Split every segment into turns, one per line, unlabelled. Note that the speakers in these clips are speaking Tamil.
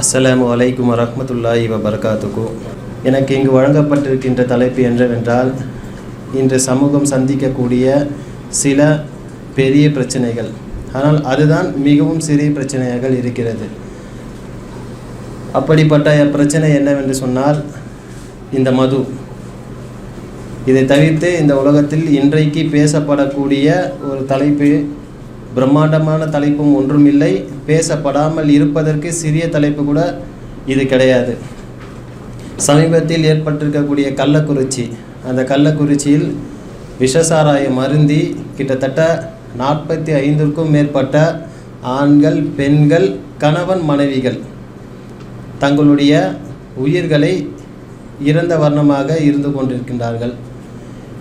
அஸ்ஸலாம் வலைக்கும் வரமத்துல்லாஹி வபர்காத்துக்கு எனக்கு இங்கு வழங்கப்பட்டிருக்கின்ற தலைப்பு என்னவென்றால் இன்று சமூகம் சந்திக்கக்கூடிய சில பெரிய பிரச்சனைகள். ஆனால் அதுதான் மிகவும் சிறிய பிரச்சனையாக இருக்கிறது. அப்படிப்பட்ட பிரச்சனை என்னவென்று சொன்னால் இந்த மது. இதை தவிர்த்து இந்த உலகத்தில் இன்றைக்கு பேசப்படக்கூடிய ஒரு தலைப்பு பிரம்மாண்டமான தலைப்பும் ஒன்றும் இல்லை. பேசப்படாமல் இருப்பதற்கு சிறிய தலைப்பு கூட இது கிடையாது. சமீபத்தில் ஏற்பட்டிருக்கக்கூடிய கள்ளக்குறிச்சி அந்த கள்ளக்குறிச்சியில் விஷசாராயம் அருந்தி கிட்டத்தட்ட நாற்பத்தி ஐந்திற்கும் மேற்பட்ட ஆண்கள் பெண்கள் கணவன் மனைவிகள் தங்களுடைய உயிர்களை இறந்த வர்ணமாக இருந்து கொண்டிருக்கின்றார்கள்.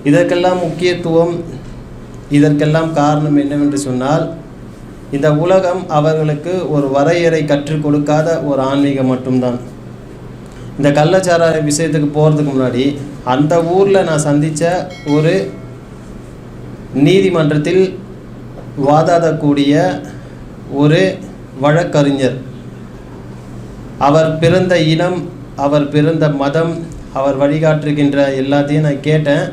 இதற்கெல்லாம் முக்கியத்துவம் இதற்கெல்லாம் காரணம் என்னவென்று சொன்னால் இந்த உலகம் அவர்களுக்கு ஒரு வரையறை கற்றுக் கொடுக்காத ஒரு ஆன்மீகம் மட்டும்தான். இந்த கள்ளச்சாராய விஷயத்துக்கு போகிறதுக்கு முன்னாடி அந்த ஊரில் நான் சந்தித்த ஒரு நீதிமன்றத்தில் வாதாடக்கூடிய ஒரு வழக்கறிஞர். அவர் பிறந்த இனம் அவர் பிறந்த மதம் அவர் வழிகாட்டுகின்ற எல்லாத்தையும் நான் கேட்டேன்.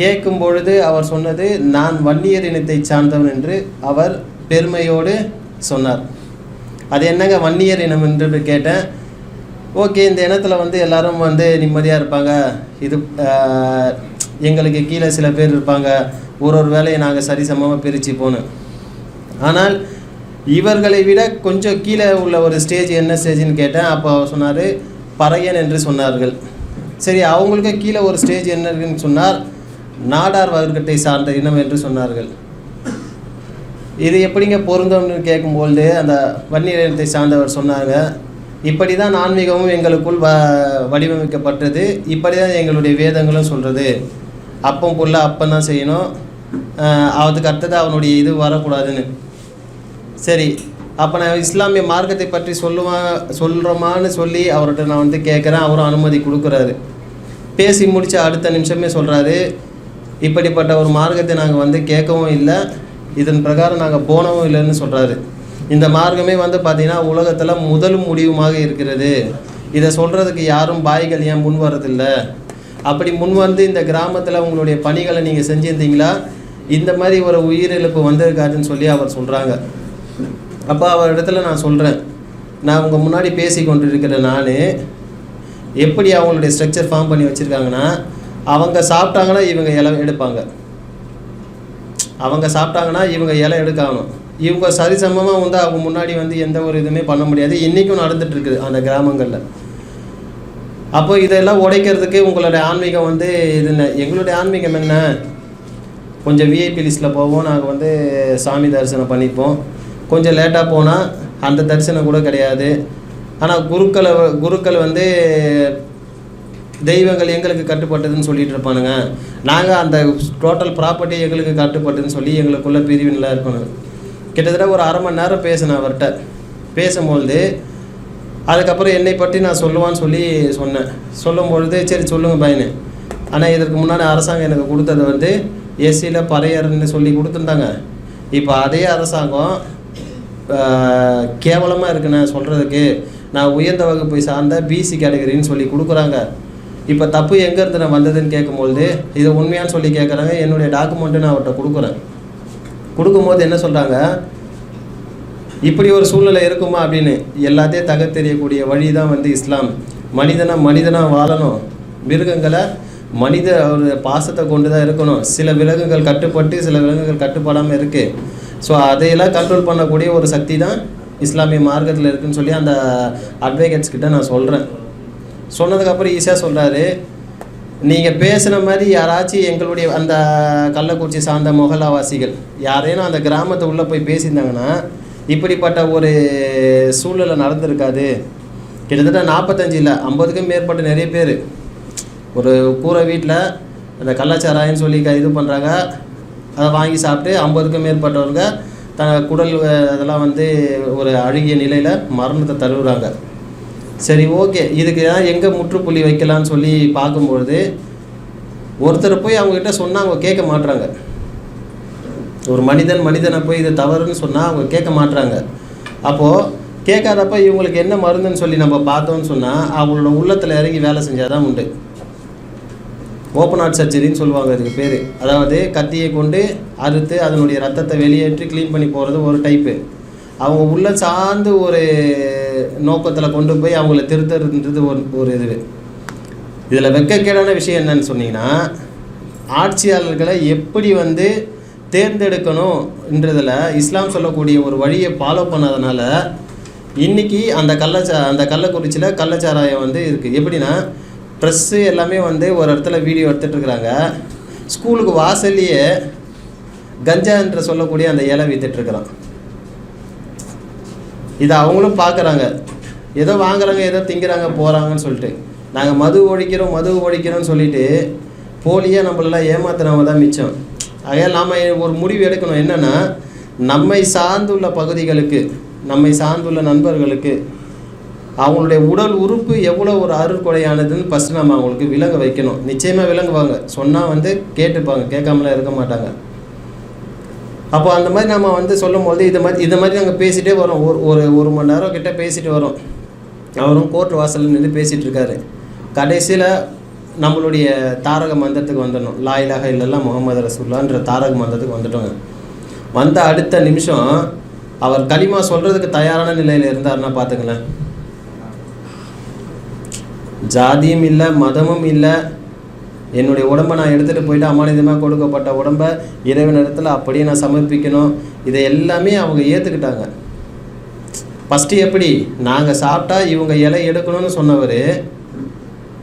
கேட்கும் பொழுது அவர் சொன்னது நான் வன்னியர் இனத்தை சார்ந்தவன் என்று அவர் பெருமையோடு சொன்னார். அது என்னங்க வன்னியர் இனம் என்று கேட்டேன். ஓகே இந்த இனத்தில் வந்து எல்லாரும் வந்து நிம்மதியாக இருப்பாங்க. இது எங்களுக்கு கீழே சில பேர் இருப்பாங்க. ஒரு ஒரு வேலையை நாங்கள் சரிசமமாக பிரித்து போனோம் ஆனால் இவர்களை விட கொஞ்சம் கீழே உள்ள ஒரு ஸ்டேஜ் என்ன ஸ்டேஜ்னு கேட்டேன். அப்போ அவர் சொன்னார் பறையன் என்று சொன்னார்கள். சரி அவங்களுக்கு கீழே ஒரு ஸ்டேஜ் என்ன இருக்குன்னு சொன்னார். நாடார் வர்க்கத்தை சார்ந்த இனம் என்று சொன்னார்கள். இது எப்படிங்க பொருந்தும்னு கேட்கும்பொழுது அந்த வன்னியர் இனத்தை சார்ந்தவர் சொன்னாங்க இப்படி தான் ஆன்மீகமும் எங்களுக்குள் வ வடிவமைக்கப்பட்டது. இப்படி தான் எங்களுடைய வேதங்களும் சொல்கிறது அப்பம் புல்ல அப்பம் தான் செய்யணும். அதுக்கு அடுத்தது அவனுடைய இது வரக்கூடாதுன்னு. சரி அப்போ நான் இஸ்லாமிய மார்க்கத்தை பற்றி சொல்லுவா சொல்கிறோமான்னு சொல்லி அவர்கிட்ட நான் வந்து கேட்குறேன். அவரும் அனுமதி கொடுக்குறாரு. பேசி முடித்த அடுத்த நிமிஷமே சொல்கிறாரு இப்படிப்பட்ட ஒரு மார்க்கத்தை நாங்கள் வந்து கேட்கவும் இல்லை. இதன் பிரகாரம் நாங்கள் போனவும் இல்லைன்னு சொல்கிறாரு இந்த மார்க்கமே வந்து பார்த்திங்கன்னா உலகத்தில் முதலும் முடிவுமாக இருக்கிறது. இதை சொல்கிறதுக்கு யாரும் பாய்கள் ஏன் முன் வர்றதில்லை? அப்படி முன் வந்து இந்த கிராமத்தில் உங்களுடைய பணிகளை நீங்கள் செஞ்சுருந்தீங்களா? இந்த மாதிரி ஒரு உயிரிழப்பு வந்திருக்காதுன்னு சொல்லி அவர் சொல்கிறாங்க அப்போ அவர் இடத்துல நான் சொல்கிறேன் நான் உங்கள் முன்னாடி பேசி கொண்டு இருக்கிற நான் எப்படி அவங்களுடைய ஸ்ட்ரக்சர் ஃபார்ம் பண்ணி வச்சுருக்காங்கன்னா அவங்க சாப்பிட்டாங்கன்னா இவங்க இலை எடுப்பாங்க. அவங்க சாப்பிட்டாங்கன்னா இவங்க இலை எடுக்காங்க இவங்க சரிசமமாக வந்து அவங்க முன்னாடி வந்து எந்த ஒரு இதுவுமே பண்ண முடியாது. இன்றைக்கும் நடந்துட்டு இருக்குது அந்த கிராமங்களில். அப்போ இதெல்லாம் உடைக்கிறதுக்கு உங்களுடைய ஆன்மீகம் வந்து இது என்ன? எங்களுடைய ஆன்மீகம் என்ன? கொஞ்சம் விஐபி லிஸ்ட்டில் போவோம். நாங்கள் வந்து சாமி தரிசனம் பண்ணிப்போம். கொஞ்சம் லேட்டாக போனால் அந்த தரிசனம் கூட கிடையாது. ஆனால் குருக்களை குருக்கள் வந்து தெய்வங்கள் எங்களுக்கு கட்டுப்பட்டதுன்னு சொல்லிட்டு இருப்பானுங்க. நாங்கள் அந்த டோட்டல் ப்ராப்பர்ட்டி எங்களுக்கு கட்டுப்பட்டதுன்னு சொல்லி எங்களுக்குள்ளே பிரிவினெலாம் இருப்பானுங்க கிட்டத்தட்ட ஒரு அரை மணி நேரம் பேசினேன் அவர்கிட்ட. பேசும்பொழுது அதுக்கப்புறம் என்னை பற்றி நான் சொல்லுவான்னு சொல்லி சொன்னேன். சொல்லும்பொழுது சரி சொல்லுங்கள் பையனு. ஆனால் இதற்கு முன்னாடி அரசாங்கம் எனக்கு கொடுத்தது வந்து எஸ்சியில் பறையர்னு சொல்லி கொடுத்துருந்தாங்க. இப்போ அதே அரசாங்கம் கேவலமாக இருக்குண்ணே சொல்கிறதுக்கு நான் உயர்ந்த வகுப்பை சார்ந்த பிசி கேட்டகரின்னு சொல்லி கொடுக்குறாங்க. இப்போ தப்பு எங்கேருந்து நான் வந்ததுன்னு கேட்கும்பொழுது இதை உண்மையான்னு சொல்லி கேட்குறாங்க என்னுடைய டாக்குமெண்ட்டு நான் அவர்கிட்ட கொடுக்குறேன். கொடுக்கும்போது என்ன சொல்கிறாங்க இப்படி ஒரு சூழ்நிலை இருக்குமா அப்படின்னு எல்லாத்தையும் தகர்த்தெறியக்கூடிய வழி தான் வந்து இஸ்லாம். மனிதனாக மனிதனாக வாழணும். மிருகங்களை மனித ஒரு பாசத்தை கொண்டு தான் இருக்கணும். சில விலங்குகள் கட்டுப்பட்டு சில விலங்குகள் கட்டுப்படாமல் இருக்குது ஸோ அதையெல்லாம் கண்ட்ரோல் பண்ணக்கூடிய ஒரு சக்தி தான் இஸ்லாமிய மார்க்கத்தில் இருக்குதுன்னு சொல்லி அந்த அட்வொகேட்ஸ் கிட்ட நான் சொல்கிறேன் சொன்னதுக்கப்புறம் ஈஸியாக சொல்கிறாரு நீங்கள் பேசுன மாதிரி யாராச்சும் எங்களுடைய அந்த கள்ளக்குறிச்சி சார்ந்த முகலாவாசிகள் யாரேனும் அந்த கிராமத்தை உள்ளே போய் பேசியிருந்தாங்கன்னா இப்படிப்பட்ட ஒரு சூழ்நிலை நடந்திருக்காது. கிட்டத்தட்ட நாற்பத்தஞ்சு இல்லை ஐம்பதுக்கும் மேற்பட்ட நிறைய பேர். ஒரு கூரை வீட்டில் அந்த கள்ளச்சாராயன்னு சொல்லி க- இது பண்ணுறாங்க அதை வாங்கி சாப்பிட்டு ஐம்பதுக்கும் மேற்பட்டவங்க த குடல் அதெல்லாம் வந்து ஒரு அழுகிய நிலையில் மரணத்தை தழுவுறாங்க. சரி ஓகே. இதுக்கு தான் எங்கே முற்றுப்புள்ளி வைக்கலாம்னு சொல்லி பார்க்கும்பொழுது ஒருத்தர் போய் அவங்கக்கிட்ட சொன்னால் அவங்க கேட்க மாட்டுறாங்க ஒரு மனிதன் மனிதனை போய் இது தவறுன்னு சொன்னால் அவங்க கேட்க மாட்டுறாங்க அப்போது கேட்காதப்ப இவங்களுக்கு என்ன மருந்துன்னு சொல்லி நம்ம பார்த்தோம்னு சொன்னால் அவங்களோட உள்ளத்தில் இறங்கி வேலை செஞ்சால் தான் உண்டு. ஓப்பன் ஹார்ட் சர்ஜரின்னு சொல்லுவாங்க இதுக்கு பேர். அதாவது கத்தியை கொண்டு அறுத்து அதனுடைய ரத்தத்தை வெளியேற்றி க்ளீன் பண்ணி போகிறது ஒரு டைப்பு அவங்க உள்ள சார்ந்து ஒரு நோக்கத்தில் கொண்டு போய் அவங்கள திருத்துறதுன்றது ஒரு ஒரு இது இதில் வெக்கக்கேடான விஷயம் என்னன்னு சொன்னீங்கன்னா ஆட்சியாளர்களை எப்படி வந்து தேர்ந்தெடுக்கணும்ன்றதில் இஸ்லாம் சொல்லக்கூடிய ஒரு வழியை ஃபாலோ பண்ணதுனால இன்னைக்கு அந்த கள்ளச்சா அந்த கள்ளக்குறிச்சியில் கள்ளச்சாராயம் வந்து இருக்குது எப்படின்னா ப்ரெஸ்ஸு எல்லாமே வந்து ஒரு இடத்துல வீடியோ எடுத்துகிட்ருக்குறாங்க ஸ்கூலுக்கு வாசல்லையே கஞ்சான்ற சொல்லக்கூடிய அந்த இலை வித்துட்ருக்குறான் இதை அவங்களும் பார்க்குறாங்க ஏதோ வாங்குறாங்க ஏதோ திங்கிறாங்க போகிறாங்கன்னு சொல்லிட்டு. நாங்கள் மது ஒழிக்கிறோம் மது ஒழிக்கிறோம்னு சொல்லிட்டு போலியாக நம்மளெல்லாம் ஏமாத்துறவங்க தான் மிச்சம். ஆகையால் நாம் ஒரு முடிவு எடுக்கணும். என்னென்னா நம்மை சார்ந்துள்ள பகுதிகளுக்கு நம்மை சார்ந்துள்ள நண்பர்களுக்கு அவங்களுடைய உடல் உறுப்பு எவ்வளோ ஒரு அருட்கொடையானதுன்னு ஃபஸ்ட்டு நம்ம அவங்களுக்கு விளங்க வைக்கணும். நிச்சயமாக விளங்குவாங்க. சொன்னால் வந்து கேட்டுப்பாங்க. கேட்காமலாம் இருக்க மாட்டாங்க. அப்போ அந்த மாதிரி நம்ம வந்து சொல்லும்போது இது மாதிரி இது மாதிரி நாங்கள் பேசிகிட்டே வரோம். ஒரு ஒரு ஒரு மணி நேரம் கிட்ட பேசிட்டு வரோம். அவரும் கோர்ட் வாசலில் நின்று பேசிகிட்டு இருக்காரு. கடைசியில் நம்மளுடைய தாரக மந்திரத்துக்கு வந்துடணும். லாயிலாக இல்லைல்லாம் முகமது ரசூல்லான்ற தாரக மந்திரத்துக்கு வந்துட்டோங்க. வந்த அடுத்த நிமிஷம் அவர் களிமா சொல்கிறதுக்கு தயாரான நிலையில் இருந்தாருன்னா பார்த்துங்களேன் ஜாதியும் இல்லை மதமும் இல்லை என்னுடைய உடம்பை நான் எடுத்துகிட்டு போயிட்டு அமானிதமாக கொடுக்கப்பட்ட உடம்பை இறைவனிடத்தில் அப்படியே நான் சமர்ப்பிக்கணும். இதை எல்லாமே அவங்க ஏற்றுக்கிட்டாங்க ஃபஸ்ட்டு எப்படி? நாங்கள் சாப்பிட்டா இவங்க இலை எடுக்கணும்னு சொன்னவர்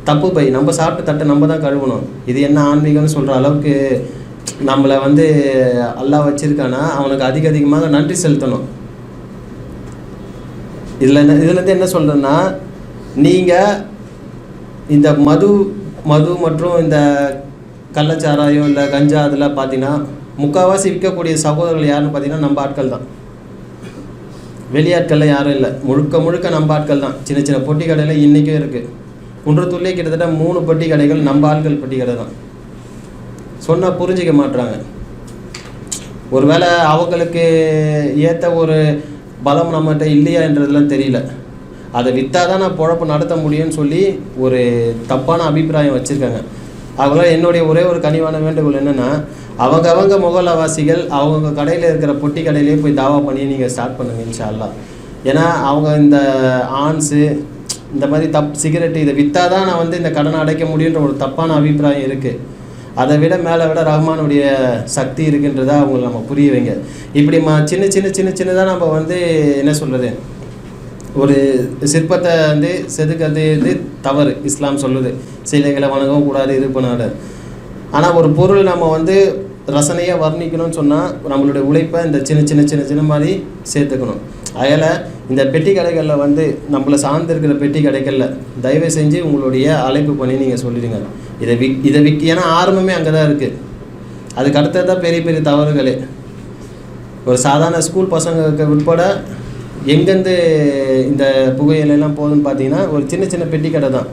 தப்பு பை நம்ம சாப்பிட்டு தட்டை நம்ம தான் கழுவணும். இது என்ன ஆன்மீகம்னு சொல்கிற அளவுக்கு நம்மளை வந்து அல்லாஹ் வச்சுருக்கானா? அவனுக்கு அதிக அதிகமாக நன்றி செலுத்தணும். இதில் என்ன இதுலேருந்து என்ன சொல்கிறேன்னா நீங்கள் இந்த மது மது மற்றும் இந்த கள்ளச்சாராயம் இந்த கஞ்சா அதெல்லாம் பார்த்தீங்கன்னா முக்கால்வாசி விற்கக்கூடிய சகோதரர்கள் யாருன்னு பார்த்தீங்கன்னா நம்ம ஆட்கள் தான். வெளியாட்கள்லாம் யாரும் இல்லை. முழுக்க முழுக்க நம்ம ஆட்கள் தான். சின்ன சின்ன பொட்டி கடையில் இன்றைக்கும் இருக்குது குன்றத்தூர்லேயே கிட்டத்தட்ட மூணு பொட்டி கடைகள் நம்ம ஆட்கள் பொட்டி கடை தான். சொன்னால் புரிஞ்சிக்க மாட்றாங்க. ஒருவேளை அவங்களுக்கு ஏற்ற ஒரு பலம் நம்மகிட்ட இல்லையான்றதுலாம் தெரியல. அதை விற்றா தான் நான் பொழப்பு நடத்த முடியும்னு சொல்லி ஒரு தப்பான அபிப்பிராயம் வச்சுருக்காங்க. அதனால் என்னுடைய ஒரே ஒரு கனிவான வேண்டுகோள் என்னென்னா அவங்க அவங்க முகலவாசிகள் அவங்க கடையில் இருக்கிற பொட்டி கடையிலேயே போய் தாவா பண்ணி நீங்கள் ஸ்டார்ட் பண்ணுங்கள் இன்ஷா ஏன்னா அவங்க இந்த ஆன்ஸு இந்த மாதிரி தப் சிகரெட்டு இதை விற்றா தான் நான் வந்து இந்த கடனை அடைக்க முடியுன்ற ஒரு தப்பான அபிப்பிராயம் இருக்குது அதை விட மேலே விட ரஹ்மானுடைய சக்தி இருக்குன்றதை அவங்களை நம்ம புரிய வைங்க. இப்படி மா சின்ன சின்ன சின்ன சின்னதாக நம்ம வந்து என்ன சொல்கிறது ஒரு சிற்பத்தை வந்து செதுக்கிறது இது தவறு இஸ்லாம் சொல்லுது. சிலைகளை வணங்கவும் கூடாது இது பண்ணாது. ஆனால் ஒரு பொருள் நம்ம வந்து ரசனையாக வர்ணிக்கணும்னு சொன்னால் நம்மளுடைய உழைப்பை இந்த சின்ன சின்ன சின்ன சின்ன மாதிரி சேர்த்துக்கணும். அதில் இந்த பெட்டி கடைகளில் வந்து நம்மளை சார்ந்திருக்கிற பெட்டி கடைகளில் தயவு செஞ்சு உங்களுடைய அழைப்பு பண்ணி நீங்கள் சொல்லிடுங்க. இதை விக் இதை விக் ஏன்னா ஆரம்பமே அங்கே தான் இருக்குது அதுக்கு அடுத்தது தான் பெரிய பெரிய தவறுகளே. ஒரு சாதாரண ஸ்கூல் பசங்களுக்கு உட்பட எங்கேருந்து இந்த புகையிலெல்லாம் போகுதுன்னு பார்த்தீங்கன்னா ஒரு சின்ன சின்ன பெட்டி கடை தான்.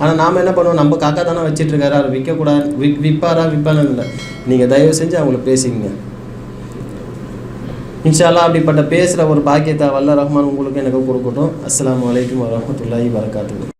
ஆனால் நாம் என்ன பண்ணுவோம்? நம்ம காக்கா தானே வச்சிட்ருக்காரு. அவர் விற்கக்கூடாது விக் விற்பாரா விற்பானு இல்லை. நீங்கள் தயவு செஞ்சு அவங்கள பேசிக்கங்க. இன்ஷால்லா அப்படிப்பட்ட பேசுகிற ஒரு பாக்கியத்தை வல்ல ரஹ்மான் உங்களுக்கு எனக்கு கொடுக்கட்டும். அஸ்லாம் வலைக்கம் வரமத்துல்லாஹி வரகாத்து